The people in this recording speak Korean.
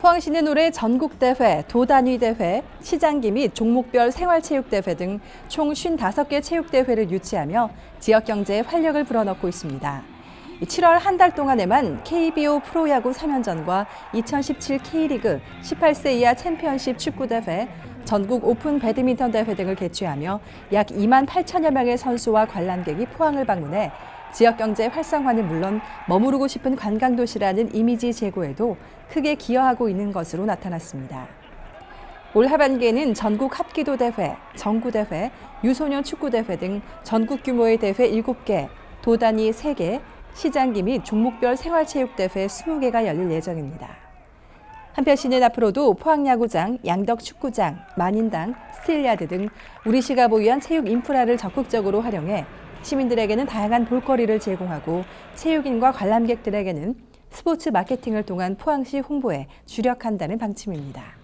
포항시는 올해 전국대회, 도단위 대회, 시장기 및 종목별 생활체육대회 등 총 55개 체육대회를 유치하며 지역 경제에 활력을 불어넣고 있습니다. 7월 한 달 동안에만 KBO 프로야구 3연전과 2017 K리그 18세 이하 챔피언십 축구대회, 전국 오픈 배드민턴 대회 등을 개최하며 약 2만 8천여 명의 선수와 관람객이 포항을 방문해 지역 경제 활성화는 물론 머무르고 싶은 관광 도시라는 이미지 제고에도 크게 기여하고 있는 것으로 나타났습니다. 올 하반기에는 전국 합기도 대회, 정구 대회, 유소년 축구 대회 등 전국 규모의 대회 7개, 도단위 3개, 시장기 및 종목별 생활체육 대회 20개가 열릴 예정입니다. 한편 시는 앞으로도 포항야구장, 양덕축구장, 만인당, 스틸야드 등 우리 시가 보유한 체육 인프라를 적극적으로 활용해 시민들에게는 다양한 볼거리를 제공하고 체육인과 관람객들에게는 스포츠 마케팅을 통한 포항시 홍보에 주력한다는 방침입니다.